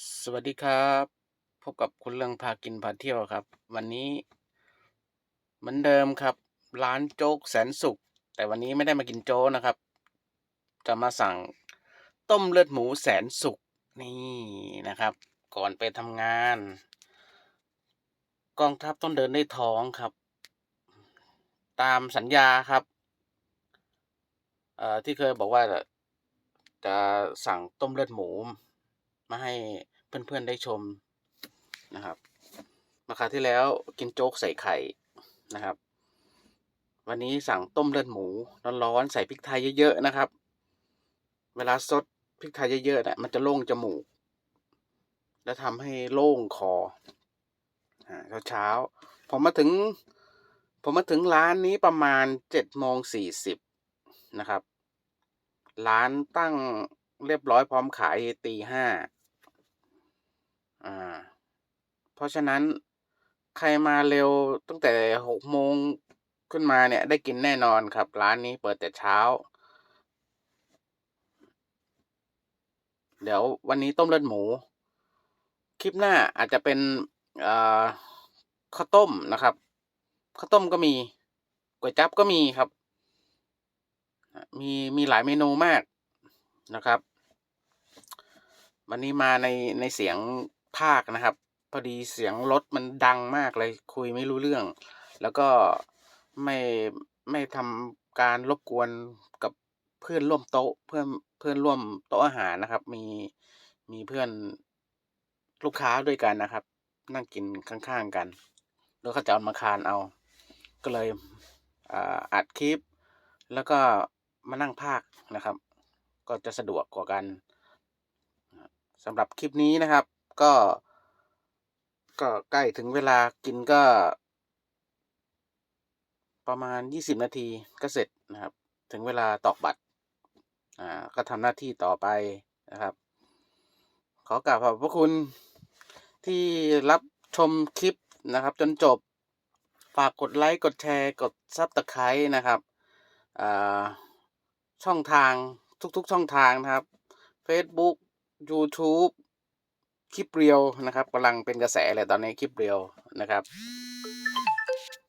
สวัสดีครับ พบกับคุณเรื่องพากินพาเที่ยวครับ วันนี้ เหมือนเดิมครับ ร้านโจ๊กแสนสุข แต่วันนี้ไม่ได้มากินโจ๊กนะครับ จะมาสั่งต้มเลือดหมูแสนสุขนี่นะครับ ก่อนไปทำงาน กองทัพต้องเดินด้วยท้องครับ ตามสัญญาครับเอ่อที่เคยบอกว่าจะสั่งต้มเลือดหมู มาให้เพื่อนๆได้ชมนะครับมาคาที่แล้วกินโจ๊กใส่ไข่นะครับ วันนี้สั่งต้มเลือดหมูร้อนๆใส่พริกไทยเยอะๆนะครับ เวลาซดพริกไทยเยอะๆเนี่ยมันจะโล่งจมูก และทำให้โล่งคอเช้าๆผมมาถึง ผมมาถึงร้านนี้ประมาณเจ็ดโมงสี่สิบนะครับ ร้านตั้งเรียบร้อยพร้อมขายตีห้า อ่า เพราะฉะนั้นใครมาเร็วตั้งแต่หกโมงขึ้นมาเนี่ยได้กินแน่นอนครับ ร้านนี้เปิดแต่เช้า เดี๋ยววันนี้ต้มเลือดหมู คลิปหน้าอาจจะเป็นอ่อข้าวต้มนะครับข้าวต้มก็มีก๋วยจั๊บก็มีครับ มีมีหลายเมนูมากนะครับ วันนี้มาในในเสียง ภาคนะครับ พอดีเสียงรถมันดังมากเลยคุยไม่รู้เรื่อง แล้วก็ไม่ไม่ทำการรบกวนกับเพื่อนร่วมโต๊ะเพื่อนเพื่อนร่วมโต๊ะอาหารนะครับ มีมีเพื่อนลูกค้าด้วยกันนะครับ นั่งกินข้างๆกัน แล้วเขาจะเอามาคานเอา ก็เลยอัดคลิป แล้วก็มานั่งภาคนะครับ ก็จะสะดวกกว่ากันสำหรับคลิปนี้นะครับ ก็ ก็ใกล้ถึงเวลากินก็ ประมาณยี่สิบนาทีก็เสร็จนะครับ ถึงเวลาตอกบัตร อ่า ก็ทำหน้าที่ต่อไปนะครับ ขอกราบขอบพระคุณที่รับชมคลิปนะครับ จนจบ ฝากกดไลค์ กดแชร์ กดซับตะไคร้นะครับอ่าช่องทางทุกๆช่องทางนะครับ Facebook YouTube คลิปเรียวนะครับกำลังเป็นกระแสเลยตอนนี้คลิปเรียวนะครับ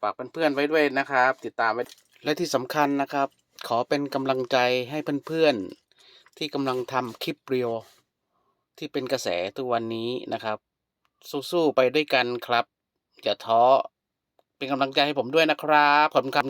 ฝากเพื่อนๆไว้ด้วยนะครับ ติดตามไว้และที่สำคัญนะครับ ขอเป็นกำลังใจให้เพื่อนๆที่กำลังทำคลิปเรียวที่เป็นกระแสทุกวันนี้นะครับ สู้ๆไปด้วยกันครับ อย่าท้อเป็นกำลังใจให้ผมด้วยนะครับขอบคุณครับ